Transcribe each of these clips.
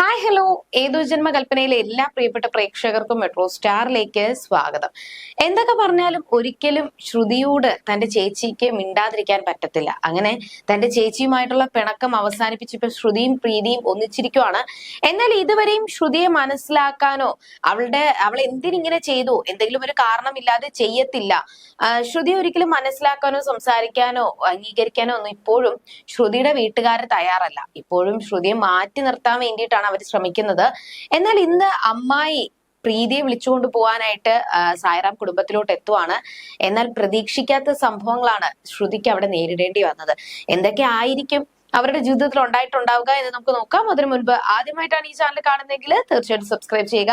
Hi hello ഏതോ ജന്മകൽപ്പനയിലെ എല്ലാ പ്രിയപ്പെട്ട പ്രേക്ഷകർക്കും മെട്രോ സ്റ്റാറിലേക്ക് സ്വാഗതം. എന്തൊക്കെ പറഞ്ഞാലും ഒരിക്കലും ശ്രുതിയോട് തന്റെ ചേച്ചിക്ക് മിണ്ടാതിരിക്കാൻ പറ്റത്തില്ല. അങ്ങനെ തന്റെ ചേച്ചിയുമായിട്ടുള്ള പിണക്കം അവസാനിപ്പിച്ചപ്പോൾ ശ്രുതിയും പ്രീതിയും ഒന്നിച്ചിരിക്കുവാണ്. എന്നാൽ ഇതുവരെയും ശ്രുതിയെ മനസ്സിലാക്കാനോ അവളുടെ അവൾ എന്തിനിങ്ങനെ ചെയ്തു എന്തെങ്കിലും ഒരു കാരണമില്ലാതെ ചെയ്യത്തില്ല ശ്രുതി ശ്രുതിയെ ഒരിക്കലും മനസ്സിലാക്കാനോ സംസാരിക്കാനോ അംഗീകരിക്കാനോ ഒന്നും ഇപ്പോഴും ശ്രുതിയുടെ വീട്ടുകാർ തയ്യാറല്ല. ഇപ്പോഴും ശ്രുതിയെ മാറ്റി നിർത്താൻ വേണ്ടിയിട്ടാണ് അവർ ശ്രമിക്കുന്നത്. എന്നാൽ ഇന്ന് അമ്മായി പ്രീതിയെ വിളിച്ചുകൊണ്ട് പോകാനായിട്ട് സായറാം കുടുംബത്തിലോട്ട് എത്തുവാണ്. എന്നാൽ പ്രതീക്ഷിക്കാത്ത സംഭവങ്ങളാണ് ശ്രുതിക്ക് അവിടെ നേരിടേണ്ടി വന്നത്. എന്തൊക്കെ ആയിരിക്കും അവരുടെ ജീവിതത്തിൽ ഉണ്ടായിട്ടുണ്ടാവുക എന്ന് നമുക്ക് നോക്കാം. അതിനു മുൻപ് ആദ്യമായിട്ടാണ് ഈ ചാനൽ കാണുന്നതെങ്കിൽ തീർച്ചയായിട്ടും സബ്സ്ക്രൈബ് ചെയ്യുക.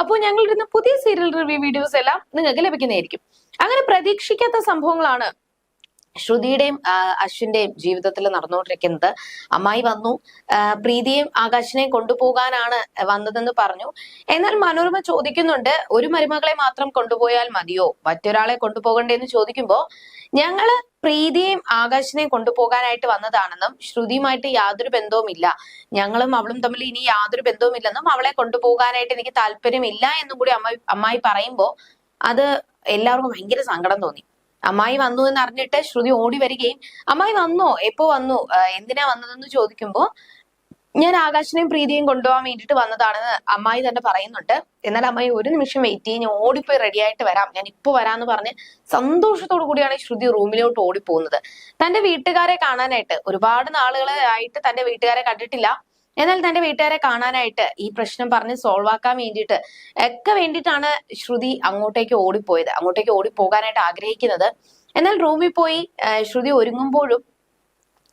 അപ്പോൾ ഞങ്ങൾ പുതിയ സീരിയൽ റിവ്യൂ വീഡിയോസ് എല്ലാം നിങ്ങൾക്ക് ലഭിക്കുന്നതായിരിക്കും. അങ്ങനെ പ്രതീക്ഷിക്കാത്ത സംഭവങ്ങളാണ് ശ്രുതിയുടെയും അശ്വിന്റെയും ജീവിതത്തിൽ നടന്നുകൊണ്ടിരിക്കുന്നത് അമ്മായി വന്നു. പ്രീതിയും ആകാശിനെയും കൊണ്ടുപോകാനാണ് വന്നതെന്ന് പറഞ്ഞു. എന്നാൽ മനോരമ ചോദിക്കുന്നുണ്ട് ഒരു മരുമകളെ മാത്രം കൊണ്ടുപോയാൽ മതിയോ? മറ്റൊരാളെ കൊണ്ടുപോകണ്ടേന്ന് ചോദിക്കുമ്പോ ഞങ്ങൾ പ്രീതിയെയും ആകാശിനെയും കൊണ്ടുപോകാനായിട്ട് വന്നതാണെന്നും ശ്രുതിയുമായിട്ട് യാതൊരു ബന്ധവുമില്ല. ഞങ്ങളും അവളും തമ്മിൽ ഇനി യാതൊരു ബന്ധവുമില്ലെന്നും അവളെ കൊണ്ടുപോകാനായിട്ട് എനിക്ക് താല്പര്യമില്ല എന്നും കൂടി അമ്മായി അമ്മായി പറയുമ്പോ അത് എല്ലാവർക്കും ഭയങ്കര സങ്കടം തോന്നി. അമ്മായി വന്നു എന്ന് അറിഞ്ഞിട്ട് ശ്രുതി ഓടി വരികയും അമ്മായി വന്നോ? എപ്പോ വന്നു? എന്തിനാ വന്നതെന്ന് ചോദിക്കുമ്പോൾ ഞാൻ ആകാശനെയും പ്രീതിയും കൊണ്ടുപോകാൻ വേണ്ടിയിട്ട് വന്നതാണെന്ന് അമ്മായി തന്നെ പറയുന്നുണ്ട്. എന്നാൽ അമ്മായി ഒരു നിമിഷം വെയിറ്റ് ചെയ്യും ഞാൻ ഓടിപ്പോയി റെഡി ആയിട്ട് വരാം. ഞാൻ ഇപ്പൊ വരാന്ന് പറഞ്ഞ് സന്തോഷത്തോടു കൂടിയാണ് ശ്രുതി റൂമിലോട്ട് ഓടിപ്പോകുന്നത്. തന്റെ വീട്ടുകാരെ കാണാനായിട്ട് ഒരുപാട് നാളുകൾ ആയിട്ട് തന്റെ വീട്ടുകാരെ കണ്ടിട്ടില്ല. എന്നാൽ തന്റെ വീട്ടുകാരെ കാണാനായിട്ട് ഈ പ്രശ്നം പറഞ്ഞ് സോൾവ് ആക്കാൻ വേണ്ടിയിട്ട് ഒക്കെ വേണ്ടിയിട്ടാണ് ശ്രുതി അങ്ങോട്ടേക്ക് ഓടിപ്പോയത്. അങ്ങോട്ടേക്ക് ഓടിപ്പോകാനായിട്ട് ആഗ്രഹിക്കുന്നത്. എന്നാൽ റൂമിൽ പോയി ശ്രുതി ഒരുങ്ങുമ്പോഴും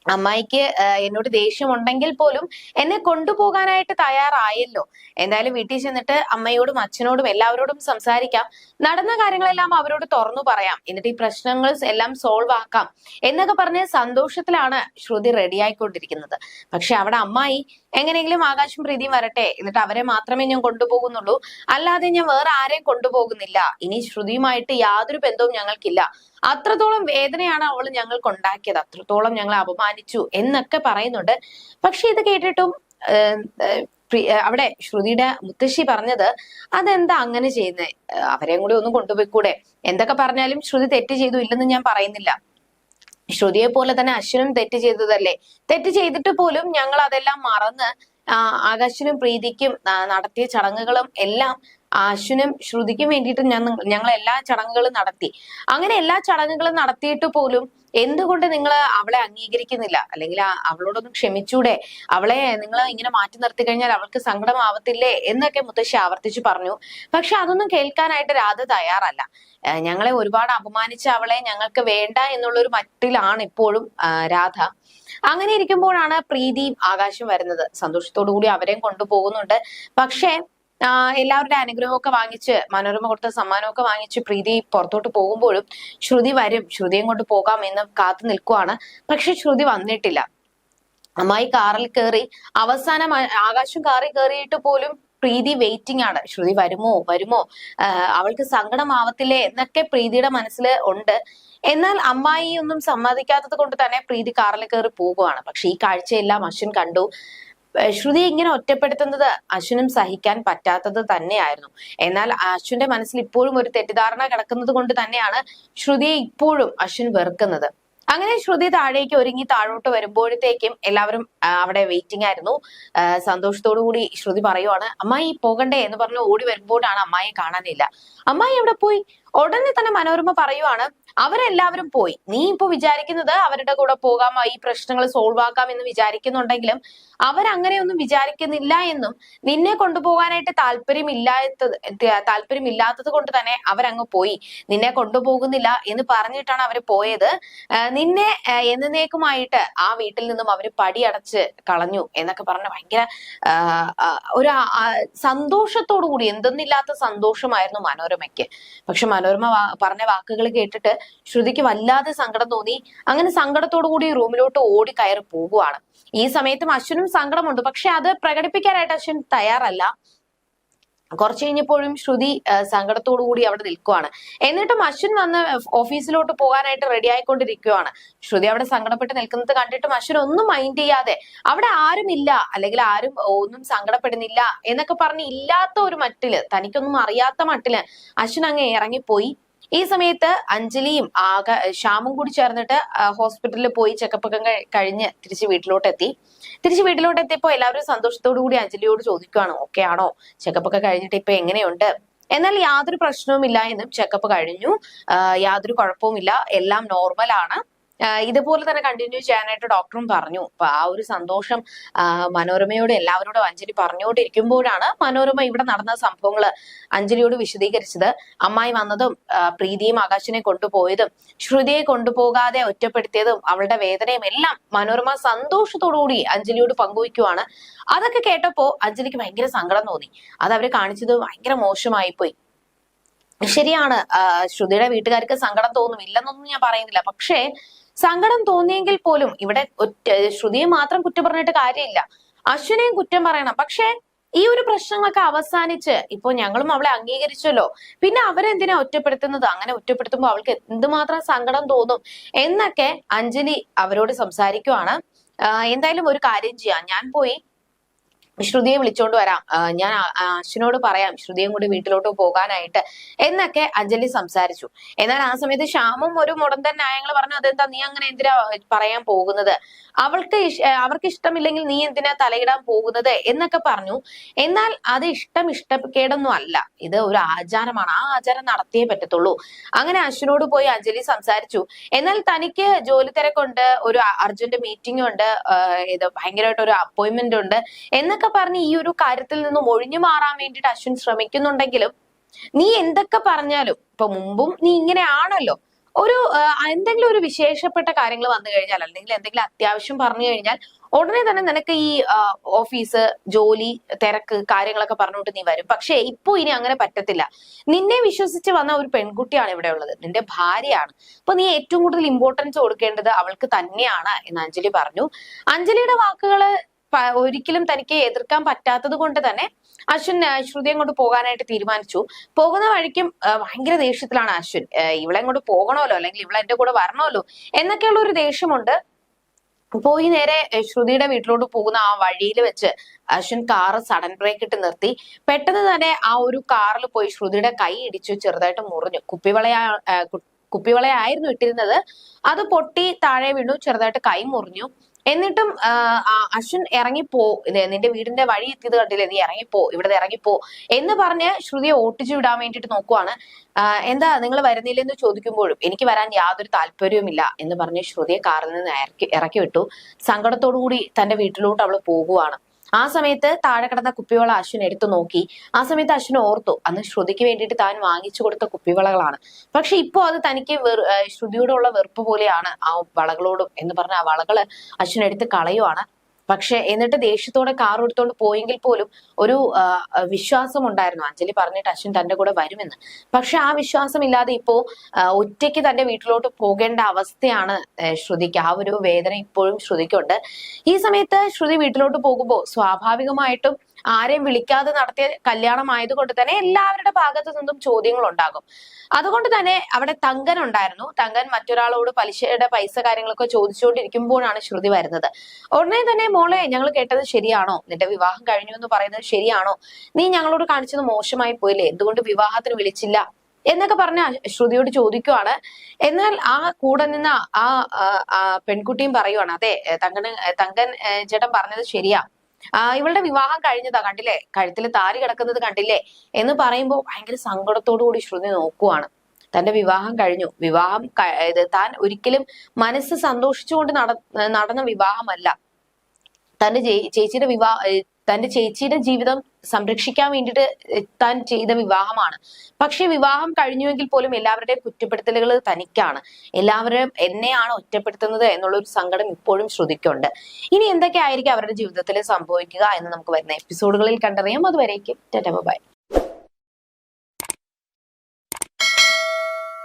അമ്മായിക്ക് എന്നോട് ദേഷ്യമുണ്ടെങ്കിൽ പോലും എന്നെ കൊണ്ടുപോകാനായിട്ട് തയ്യാറായല്ലോ. എന്തായാലും വീട്ടിൽ ചെന്നിട്ട് അമ്മയോടും അച്ഛനോടും എല്ലാവരോടും സംസാരിക്കാം. നടന്ന കാര്യങ്ങളെല്ലാം അവരോട് തുറന്നു പറയാം. എന്നിട്ട് ഈ പ്രശ്നങ്ങൾ എല്ലാം സോൾവ് ആക്കാം എന്നൊക്കെ പറഞ്ഞ് സന്തോഷത്തിലാണ് ശ്രുതി റെഡി ആയിക്കൊണ്ടിരിക്കുന്നത്. പക്ഷെ അവിടെ അമ്മായി എങ്ങനെയെങ്കിലും ആകാശം പ്രീതിയും വരട്ടെ. എന്നിട്ട് അവരെ മാത്രമേ ഞാൻ കൊണ്ടുപോകുന്നുള്ളൂ. അല്ലാതെ ഞാൻ വേറെ ആരെയും കൊണ്ടുപോകുന്നില്ല. ഇനി ശ്രുതിയുമായിട്ട് യാതൊരു ബന്ധവും ഞങ്ങൾക്കില്ല. അത്രത്തോളം വേദനയാണ് അവൾ ഞങ്ങൾക്ക് ഉണ്ടാക്കിയത് അത്രത്തോളം ഞങ്ങളെ അപമാനിച്ചു എന്നൊക്കെ പറയുന്നുണ്ട്. പക്ഷെ ഇത് കേട്ടിട്ടും അവിടെ ശ്രുതിയുടെ മുത്തശ്ശി പറഞ്ഞത് അതെന്താ അങ്ങനെ ചെയ്യുന്നത് അവരെയും കൂടി ഒന്നും കൊണ്ടുപോയിക്കൂടെ? എന്തൊക്കെ പറഞ്ഞാലും ശ്രുതി തെറ്റ് ചെയ്തു ഇല്ലെന്ന് ഞാൻ പറയുന്നില്ല. ശ്രുതിയെ പോലെ തന്നെ അശ്വനും തെറ്റ് ചെയ്തതല്ലേ? തെറ്റ് ചെയ്തിട്ട് പോലും ഞങ്ങൾ അതെല്ലാം മറന്ന് ആകാശിനും പ്രീതിക്കും നടത്തിയ ചടങ്ങുകളും എല്ലാം അശ്വിനും ശ്രുതിക്കും വേണ്ടിയിട്ട് ഞങ്ങൾ ഞങ്ങൾ എല്ലാ ചടങ്ങുകളും നടത്തി. അങ്ങനെ എല്ലാ ചടങ്ങുകളും നടത്തിയിട്ട് പോലും എന്തുകൊണ്ട് നിങ്ങൾ അവളെ അംഗീകരിക്കുന്നില്ല? അല്ലെങ്കിൽ അവളോടൊന്നും ക്ഷമിച്ചൂടെ? അവളെ നിങ്ങൾ ഇങ്ങനെ മാറ്റി നിർത്തി കഴിഞ്ഞാൽ അവൾക്ക് സങ്കടമാവത്തില്ലേ? എന്നൊക്കെ മുത്തശ്ശി ആവർത്തിച്ചു പറഞ്ഞു. പക്ഷെ അതൊന്നും കേൾക്കാനായിട്ട് രാധ തയ്യാറല്ല. ഞങ്ങളെ ഒരുപാട് അപമാനിച്ച അവളെ ഞങ്ങൾക്ക് വേണ്ട എന്നുള്ള ഒരു മട്ടിലാണ് ഇപ്പോഴും രാധ. അങ്ങനെ ഇരിക്കുമ്പോഴാണ് പ്രീതിയും ആകാശം വരുന്നത്. സന്തോഷത്തോടു കൂടി അവരെയും കൊണ്ടുപോകുന്നുണ്ട്. പക്ഷേ എല്ലാവരുടെ അനുഗ്രഹമൊക്കെ വാങ്ങിച്ച് മനോരമ കൊടുത്ത സമ്മാനമൊക്കെ വാങ്ങിച്ച് പ്രീതി പുറത്തോട്ട് പോകുമ്പോഴും ശ്രുതി വരും. ശ്രുതിയും കൊണ്ട് പോകാം എന്ന് കാത്തു നിൽക്കുവാണ്. പക്ഷെ ശ്രുതി വന്നിട്ടില്ല. അമ്മായി കാറിൽ കയറി അവസാനം ആകാശം കാറിൽ കയറിയിട്ട് പോലും പ്രീതി വെയിറ്റിംഗ് ആണ്. ശ്രുതി വരുമോ? വരുമോ? അവൾക്ക് സങ്കടമാവത്തില്ലേ? എന്നൊക്കെ പ്രീതിയുടെ മനസ്സിൽ ഉണ്ട്. എന്നാൽ അമ്മായി ഒന്നും സമ്മതിക്കാത്തത് കൊണ്ട് തന്നെ പ്രീതി കാറിൽ കയറി പോകുവാണ്. പക്ഷെ ഈ കാഴ്ചയെല്ലാം അശ്വിൻ കണ്ടു. ശ്രുതി ഇങ്ങനെ ഒറ്റപ്പെടുത്തുന്നത് അശ്വിനും സഹിക്കാൻ പറ്റാത്തത് തന്നെയായിരുന്നു. എന്നാൽ അശ്വിന്റെ മനസ്സിൽ ഇപ്പോഴും ഒരു തെറ്റിദ്ധാരണ കിടക്കുന്നത് കൊണ്ട് തന്നെയാണ് ശ്രുതിയെ ഇപ്പോഴും അശ്വിൻ വെറുക്കുന്നത്. അങ്ങനെ ശ്രുതി താഴേക്ക് ഒരുങ്ങി താഴോട്ട് വരുമ്പോഴത്തേക്കും എല്ലാവരും അവിടെ വെയിറ്റിംഗ് ആയിരുന്നു. സന്തോഷത്തോടു കൂടി ശ്രുതി പറയുവാണ് അമ്മായി പോകണ്ടേ എന്ന് പറഞ്ഞ് ഓടി വരുമ്പോഴാണ് അമ്മായി കാണാനില്ല. അമ്മായി എവിടെ പോയി? ഉടനെ തന്നെ മനോരമ പറയുവാണ് അവരെല്ലാവരും പോയി. നീ ഇപ്പൊ വിചാരിക്കുന്നത് അവരുടെ കൂടെ പോകാം ഈ പ്രശ്നങ്ങൾ സോൾവ് ആക്കാം എന്ന് വിചാരിക്കുന്നുണ്ടെങ്കിലും അവരങ്ങനെയൊന്നും വിചാരിക്കുന്നില്ല എന്നും നിന്നെ കൊണ്ടുപോകാനായിട്ട് താല്പര്യമില്ലാത്തത് താല്പര്യമില്ലാത്തത് കൊണ്ട് തന്നെ അവരങ്ങ് പോയി. നിന്നെ കൊണ്ടുപോകുന്നില്ല എന്ന് പറഞ്ഞിട്ടാണ് അവർ പോയത്. നിന്നെ എന്നേക്കുമായിട്ട് ആ വീട്ടിൽ നിന്നും അവർ പടിയടച്ച് കളഞ്ഞു എന്നൊക്കെ പറഞ്ഞ ഭയങ്കര ഒരു സന്തോഷത്തോടു കൂടി എന്തെന്നില്ലാത്ത സന്തോഷമായിരുന്നു മനോരമയ്ക്ക്. പക്ഷെ മനോരമ പറഞ്ഞ വാക്കുകൾ കേട്ടിട്ട് ശ്രുതിക്ക് വല്ലാതെ സങ്കടം തോന്നി. അങ്ങനെ സങ്കടത്തോടു കൂടി റൂമിലോട്ട് ഓടി കയറി പോകുവാണ്. ഈ സമയത്തും അശ്വിനും സങ്കടമുണ്ട്. പക്ഷെ അത് പ്രകടിപ്പിക്കാനായിട്ട് അശ്വിൻ തയ്യാറല്ല. കുറച്ച് കഴിഞ്ഞപ്പോഴും ശ്രുതി സങ്കടത്തോടു കൂടി അവിടെ നിൽക്കുവാണ്. എന്നിട്ടും അശ്വിൻ വന്ന് ഓഫീസിലോട്ട് പോകാനായിട്ട് റെഡി ആയിക്കൊണ്ടിരിക്കുവാണ്. ശ്രുതി അവിടെ സങ്കടപ്പെട്ട് നിൽക്കുന്നത് കണ്ടിട്ടും അശ്വിൻ ഒന്നും മൈൻഡ് ചെയ്യാതെ അവിടെ ആരുമില്ല അല്ലെങ്കിൽ ആരും ഒന്നും സങ്കടപ്പെടുന്നില്ല എന്നൊക്കെ പറഞ്ഞ് ഇല്ലാത്ത ഒരു മട്ടിൽ തനിക്കൊന്നും അറിയാത്ത മട്ടിൽ അശ്വിൻ അങ്ങ് ഇറങ്ങിപ്പോയി. ഈ സമയത്ത് അഞ്ജലിയും ആക ശ്യാമും കൂടി ചേർന്നിട്ട് ഹോസ്പിറ്റലിൽ പോയി ചെക്കപ്പ് ഒക്കെ കഴി- കഴിഞ്ഞ് തിരിച്ച് വീട്ടിലോട്ട് എത്തി തിരിച്ച് വീട്ടിലോട്ട് എത്തിയപ്പോൾ എല്ലാവരും സന്തോഷത്തോടു കൂടി അഞ്ജലിയോട് ചോദിക്കുകയാണ് ഓക്കെ ആണോ? ചെക്കപ്പ് ഒക്കെ കഴിഞ്ഞിട്ട് ഇപ്പൊ എങ്ങനെയുണ്ട്? എന്നാൽ യാതൊരു പ്രശ്നവുമില്ല എന്നും ചെക്കപ്പ് കഴിഞ്ഞു. യാതൊരു കുഴപ്പവുമില്ല. എല്ലാം നോർമൽ ആണ്. ഇതുപോലെ തന്നെ കണ്ടിന്യൂ ചെയ്യാനായിട്ട് ഡോക്ടറും പറഞ്ഞു. അപ്പൊ ആ ഒരു സന്തോഷം മനോരമയോട് എല്ലാവരോടും അഞ്ജലി പറഞ്ഞുകൊണ്ടിരിക്കുമ്പോഴാണ് മനോരമ ഇവിടെ നടന്ന സംഭവങ്ങൾ അഞ്ജലിയോട് വിശദീകരിച്ചത്. അമ്മായി വന്നതും പ്രീതിയും ആകാശിനെ കൊണ്ടുപോയതും ശ്രുതിയെ കൊണ്ടുപോകാതെ ഒറ്റപ്പെടുത്തിയതും അവളുടെ വേദനയും എല്ലാം മനോരമ സന്തോഷത്തോടുകൂടി അഞ്ജലിയോട് പങ്കുവയ്ക്കുവാണ്. അതൊക്കെ കേട്ടപ്പോ അഞ്ജലിക്ക് ഭയങ്കര സങ്കടം തോന്നി. അത് അവർ കാണിച്ചത് ഭയങ്കര മോശമായി പോയി ശരിയാണ് ശ്രുതിയുടെ വീട്ടുകാർക്ക് സങ്കടം തോന്നും ഇല്ലെന്നൊന്നും ഞാൻ പറയുന്നില്ല. പക്ഷേ സങ്കടം തോന്നിയെങ്കിൽ പോലും ഇവിടെ ഒറ്റ ശ്രുതിയെ മാത്രം കുറ്റം പറഞ്ഞിട്ട് കാര്യമില്ല. അശ്വിനെയും കുറ്റം പറയണം. പക്ഷേ ഈ ഒരു പ്രശ്നങ്ങളൊക്കെ അവസാനിച്ച് ഇപ്പൊ ഞങ്ങളും അവളെ അംഗീകരിച്ചല്ലോ. പിന്നെ അവരെന്തിനാ ഒറ്റപ്പെടുത്തുന്നത്? അങ്ങനെ ഒറ്റപ്പെടുത്തുമ്പോൾ അവൾക്ക് എന്തുമാത്രം സങ്കടം തോന്നും? എന്നൊക്കെ അഞ്ജലി അവരോട് സംസാരിക്കുവാണ്. എന്തായാലും ഒരു കാര്യം ചെയ്യാം. ഞാൻ പോയി ശ്രുതിയെ വിളിച്ചോണ്ട് വരാം. ഞാൻ അശ്വിനോട് പറയാം. ശ്രുതിയും കൂടി വീട്ടിലോട്ട് പോകാനായിട്ട്. എന്നൊക്കെ അഞ്ജലി സംസാരിച്ചു. എന്നാൽ ആ സമയത്ത് ശ്യാമും ഒരു മുടന്തൻ ന്യായങ്ങൾ പറഞ്ഞു അതെന്താ നീ അങ്ങനെ എന്തിനാ പറയാൻ പോകുന്നത്? അവൾക്ക് അവർക്ക് ഇഷ്ടമില്ലെങ്കിൽ നീ എന്തിനാ തലയിടാൻ പോകുന്നത്? എന്നൊക്കെ പറഞ്ഞു. എന്നാൽ അത് ഇഷ്ടം ഇഷ്ടക്കേടൊന്നും അല്ല. ഇത് ഒരു ആചാരമാണ്. ആ ആചാരം നടത്തിയേ പറ്റത്തുള്ളൂ. അങ്ങനെ അശ്വിനോട് പോയി അഞ്ജലി സംസാരിച്ചു. എന്നാൽ തനിക്ക് ജോലി തിരക്കുണ്ട് ഒരു അർജന്റ് മീറ്റിംഗ് ഉണ്ട് ഇത് ഭയങ്കരമായിട്ട് ഒരു അപ്പോയിന്റ്മെന്റ് ഉണ്ട് എന്നൊക്കെ പറഞ്ഞ് ഈ ഒരു കാര്യത്തിൽ നിന്നും ഒഴിഞ്ഞു മാറാൻ വേണ്ടിയിട്ട് അശ്വിൻ ശ്രമിക്കുന്നുണ്ടെങ്കിലും നീ എന്തൊക്കെ പറഞ്ഞാലും ഇപ്പൊ മുമ്പും നീ ഇങ്ങനെ ആണല്ലോ. ഒരു എന്തെങ്കിലും ഒരു വിശേഷപ്പെട്ട കാര്യങ്ങൾ വന്നു കഴിഞ്ഞാൽ അല്ലെങ്കിൽ എന്തെങ്കിലും അത്യാവശ്യം പറഞ്ഞു കഴിഞ്ഞാൽ ഉടനെ തന്നെ നിനക്ക് ഈ ഓഫീസ് ജോലി തിരക്ക് കാര്യങ്ങളൊക്കെ പറഞ്ഞുകൊണ്ട് നീ വരും. പക്ഷേ ഇപ്പൊ ഇനി അങ്ങനെ പറ്റത്തില്ല. നിന്നെ വിശ്വസിച്ച് വന്ന ഒരു പെൺകുട്ടിയാണ് ഇവിടെ ഉള്ളത്. നിന്റെ ഭാര്യയാണ്. അപ്പൊ നീ ഏറ്റവും കൂടുതൽ ഇമ്പോർട്ടൻസ് കൊടുക്കേണ്ടത് അവൾക്ക് തന്നെയാണ് എന്ന് അഞ്ജലി പറഞ്ഞു. അഞ്ജലിയുടെ വാക്കുകൾ ഒരിക്കലും തനിക്ക് എതിർക്കാൻ പറ്റാത്തത് കൊണ്ട് തന്നെ അശ്വിൻ ശ്രുതി അങ്ങോട്ട് പോകാനായിട്ട് തീരുമാനിച്ചു. പോകുന്ന വഴിക്കും ഭയങ്കര ദേഷ്യത്തിലാണ് അശ്വിൻ. ഇവളെ അങ്ങോട്ട് പോകണമല്ലോ അല്ലെങ്കിൽ ഇവളെ എന്റെ കൂടെ വരണമല്ലോ എന്നൊക്കെയുള്ള ഒരു ദേഷ്യമുണ്ട്. പോയി നേരെ ശ്രുതിയുടെ വീട്ടിലോട്ട് പോകുന്ന ആ വഴിയിൽ വെച്ച് അശ്വിൻ കാറ് സഡൻ ബ്രേക്ക് ഇട്ട് നിർത്തി. പെട്ടെന്ന് തന്നെ ആ ഒരു കാറിൽ പോയി ശ്രുതിയുടെ കൈ ഇടിച്ചു ചെറുതായിട്ട് മുറിഞ്ഞു. കുപ്പിവളയാ കുപ്പിവളയായിരുന്നു ഇട്ടിരുന്നത്. അത് പൊട്ടി താഴെ വീണു ചെറുതായിട്ട് കൈ മുറിഞ്ഞു. എന്നിട്ടും അശ്വിൻ ഇറങ്ങിപ്പോ നിന്റെ വീടിന്റെ വഴി എത്തിയത് കണ്ടില്ലേ നീ ഇറങ്ങിപ്പോ ഇവിടെ ഇറങ്ങിപ്പോ എന്ന് പറഞ്ഞ് ശ്രുതിയെ ഓട്ടിച്ചു വിടാൻ വേണ്ടിട്ട് നോക്കുവാണ്. എന്താ നിങ്ങൾ വരുന്നില്ലെന്ന് ചോദിക്കുമ്പോഴും എനിക്ക് വരാൻ യാതൊരു താല്പര്യവുമില്ല എന്ന് പറഞ്ഞ് ശ്രുതിയെ കാറിൽ നിന്ന് ഇറക്കി ഇറക്കി വിട്ടു. സങ്കടത്തോടു കൂടി തന്റെ വീട്ടിലോട്ട് അവൾ പോകുവാണ്. ആ സമയത്ത് താഴെ കിടന്ന കുപ്പിവള അശ്വിൻ എടുത്തു നോക്കി. ആ സമയത്ത് അശ്വിൻ ഓർത്തു. അന്ന് ശ്രുതിക്ക് വേണ്ടിയിട്ട് താൻ വാങ്ങിച്ചു കൊടുത്ത കുപ്പിവളകളാണ്. പക്ഷെ ഇപ്പോ അത് തനിക്ക് ശ്രുതിയോടുള്ള വെറുപ്പ് പോലെയാണ് ആ വളകളോടും എന്ന് പറഞ്ഞ ആ വളകൾ അശ്വിൻ എടുത്ത് കളയുവാണ്. പക്ഷെ എന്നിട്ട് ദേഷ്യത്തോടെ കാർ എടുത്തോണ്ട് പോയെങ്കിൽ പോലും ഒരു വിശ്വാസം ഉണ്ടായിരുന്നു അഞ്ജലി പറഞ്ഞിട്ട് അശ്വിൻ തന്റെ കൂടെ വരുമെന്ന്. പക്ഷെ ആ വിശ്വാസം ഇല്ലാതെ ഇപ്പോ ഒറ്റയ്ക്ക് തന്റെ വീട്ടിലോട്ട് പോകേണ്ട അവസ്ഥയാണ് ശ്രുതിക്ക്. ആ ഒരു വേദന ഇപ്പോഴും ശ്രുതിക്കുണ്ട്. ഈ സമയത്ത് ശ്രുതി വീട്ടിലോട്ട് പോകുമ്പോൾ സ്വാഭാവികമായിട്ടും ആരെയും വിളിക്കാതെ നടത്തിയ കല്യാണം ആയതുകൊണ്ട് തന്നെ എല്ലാവരുടെ ഭാഗത്തു നിന്നും ചോദ്യങ്ങൾ ഉണ്ടാകും അതുകൊണ്ട് തന്നെ അവിടെ തങ്കൻ ഉണ്ടായിരുന്നു. തങ്കൻ മറ്റൊരാളോട് പലിശയുടെ പൈസ കാര്യങ്ങളൊക്കെ ചോദിച്ചുകൊണ്ടിരിക്കുമ്പോഴാണ് ശ്രുതി വരുന്നത്. ഉടനെ തന്നെ മോളെ ഞങ്ങൾ കേട്ടത് ശരിയാണോ? നിന്റെ വിവാഹം കഴിഞ്ഞു എന്ന് പറയുന്നത് ശരിയാണോ? നീ ഞങ്ങളോട് കാണിച്ചത് മോശമായി പോയില്ലേ? എന്തുകൊണ്ട് വിവാഹത്തിന് വിളിച്ചില്ല? എന്നൊക്കെ പറഞ്ഞ ശ്രുതിയോട് ചോദിക്കുവാണ്. എന്നാൽ ആ കൂടെ നിന്ന ആ പെൺകുട്ടിയും പറയുവാണ് അതെ തങ്കന് തങ്കൻ ചേട്ടൻ പറഞ്ഞത് ശരിയാ. ഇവളുടെ വിവാഹം കഴിഞ്ഞതാ കണ്ടില്ലേ? കഴുത്തിൽ താരി കിടക്കുന്നത് കണ്ടില്ലേ? എന്ന് പറയുമ്പോൾ ഭയങ്കര സങ്കടത്തോടു കൂടി ശ്രുതി നോക്കുവാണ്. തന്റെ വിവാഹം കഴിഞ്ഞു. വിവാഹം ഇത് താൻ ഒരിക്കലും മനസ്സ് സന്തോഷിച്ചുകൊണ്ട് നട നടന്ന വിവാഹമല്ല. തന്റെ ചേച്ചിയുടെ വിവാഹ തന്റെ ചേച്ചിയുടെ ജീവിതം സംരക്ഷിക്കാൻ വേണ്ടിയിട്ട് താൻ ചെയ്ത വിവാഹമാണ്. പക്ഷെ വിവാഹം കഴിഞ്ഞുവെങ്കിൽ പോലും എല്ലാവരുടെയും കുറ്റപ്പെടുത്തലുകൾ തനിക്കാണ്. എല്ലാവരും എന്നെയാണ് ഒറ്റപ്പെടുത്തുന്നത് എന്നുള്ളൊരു സങ്കടം ഇപ്പോഴും ശ്രുതിക്കുണ്ട്. ഇനി എന്തൊക്കെ ആയിരിക്കും അവരുടെ ജീവിതത്തിൽ സംഭവിക്കുക എന്ന് നമുക്ക് വരുന്ന എപ്പിസോഡുകളിൽ കണ്ടറിയാം. അതുവരേക്കും ബൈ.